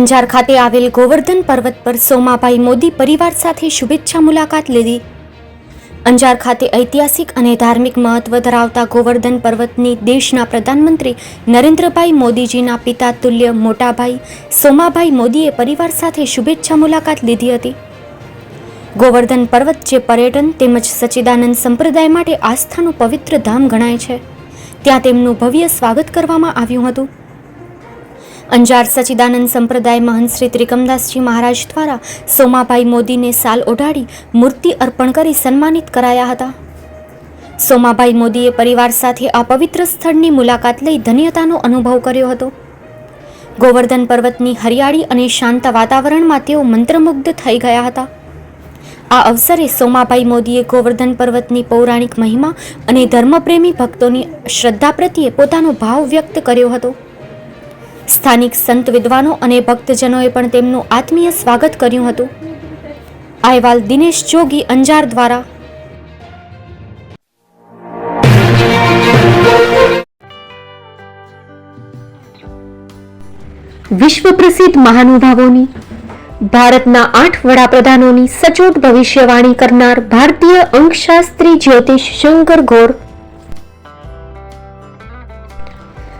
અંજાર ખાતે આવેલ ગોવર્ધન પર્વત પર સોમાભાઈ મોદી પરિવાર સાથે શુભેચ્છા મુલાકાત લીધી. અંજાર ખાતે ઐતિહાસિક અને ધાર્મિક મહત્વ ધરાવતા ગોવર્ધન પર્વતની દેશના પ્રધાનમંત્રી નરેન્દ્રભાઈ મોદીજીના પિતા તુલ્ય મોટાભાઈ સોમાભાઈ મોદીએ પરિવાર સાથે શુભેચ્છા મુલાકાત લીધી હતી. ગોવર્ધન પર્વત જે પર્યટન તેમજ સચ્ચિદાનંદ સંપ્રદાય માટે આસ્થાનું પવિત્ર ધામ ગણાય છે. ત્યાં તેમનું ભવ્ય સ્વાગત કરવામાં આવ્યું હતું. અંજાર સચિદાનંદ સંપ્રદાય મહંત ત્રિકમદાસજી મહારાજ દ્વારા સોમાભાઈ મોદીને સાલ ઓઢાડી મૂર્તિ અર્પણ કરી સન્માનિત કરાયા હતા. સોમાભાઈ મોદીએ પરિવાર સાથે આ પવિત્ર સ્થળની મુલાકાત લઈ ધન્યતાનો અનુભવ કર્યો હતો. ગોવર્ધન પર્વતની હરિયાળી અને શાંત વાતાવરણમાં તેઓ મંત્રમુગ્ધ થઈ ગયા હતા. આ અવસરે સોમાભાઈ મોદીએ ગોવર્ધન પર્વતની પૌરાણિક મહિમા અને ધર્મપ્રેમી ભક્તોની શ્રદ્ધા પ્રત્યે પોતાનો ભાવ વ્યક્ત કર્યો હતો. સ્થાનિક સંત વિદ્વાનો અને ભક્તજનોએ પણ તેમનું આત્મીય સ્વાગત કર્યું હતું. અહેવાલ દિનેશ જોગી, અંજાર દ્વારા. વિશ્વ પ્રસિદ્ધ મહાનુભાવોની, ભારતના આઠ વડાપ્રધાનોની સચોટ ભવિષ્યવાણી કરનાર ભારતીય અંકશાસ્ત્રી જ્યોતિષ શંકર ઘોર